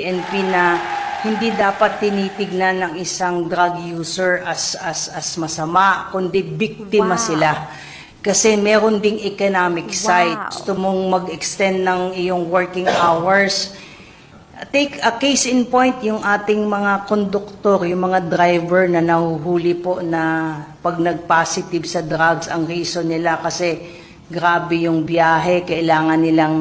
PNP na hindi dapat tinitignan ng isang drug user as as as masama kundi biktima Wow. sila. Kasi meron ding economic side. Wow. Gusto mong mag-extend ng iyong working hours. Take a case in point yung ating mga konduktor, yung mga driver na nahuhuli po na pag nag-positive sa drugs, ang reason nila kasi grabe yung biyahe, kailangan nilang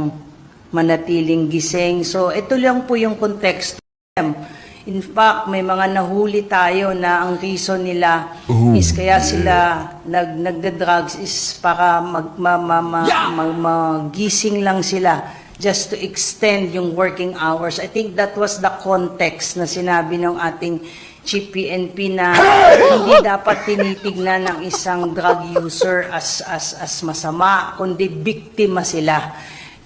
manatiling gising. So ito lang po yung context. In fact, may mga nahuli tayo na ang reason nila is kaya sila nag nagda-drugs is para mag ma, ma, ma, mag- magising lang sila just to extend yung working hours. I think that was the context na sinabi ng ating Chief PNP na hindi dapat tinitignan ng isang drug user as as as masama kundi biktima sila.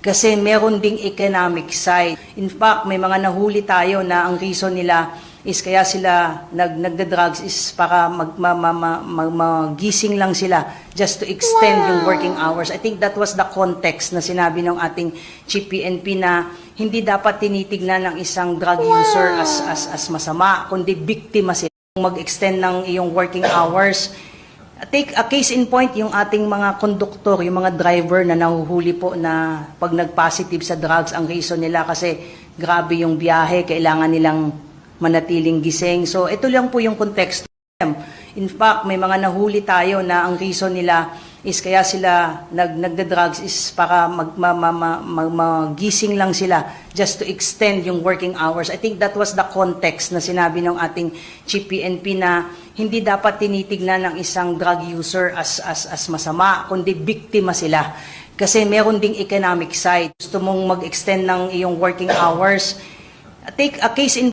Kasi meron ding economic side. In fact, may mga nahuli tayo na ang reason nila is kaya sila nag nagda-drugs is para mag, ma, ma, ma, mag- magising lang sila just to extend yung working hours. I think that was the context na sinabi ng ating Chief PNP na hindi dapat tinitignan ng isang drug user as as as masama kundi biktima sila mag-extend ng iyong working hours Take a case in point yung ating mga konduktor, yung mga driver na nahuhuli po na pag nag-positive sa drugs, ang reason nila kasi grabe yung biyahe, kailangan nilang manatiling gising. So ito lang po yung context. In fact, may mga nahuli tayo na ang reason nila is kaya sila nag nagda-drugs is para mag, ma, ma, ma, mag- magising lang sila just to extend yung working hours. I think that was the context na sinabi ng ating Chief PNP na hindi dapat tinitignan ng isang drug user as as as masama kundi biktima sila. Kasi meron ding economic side. Gusto mong mag-extend ng iyong working hours. Take a case in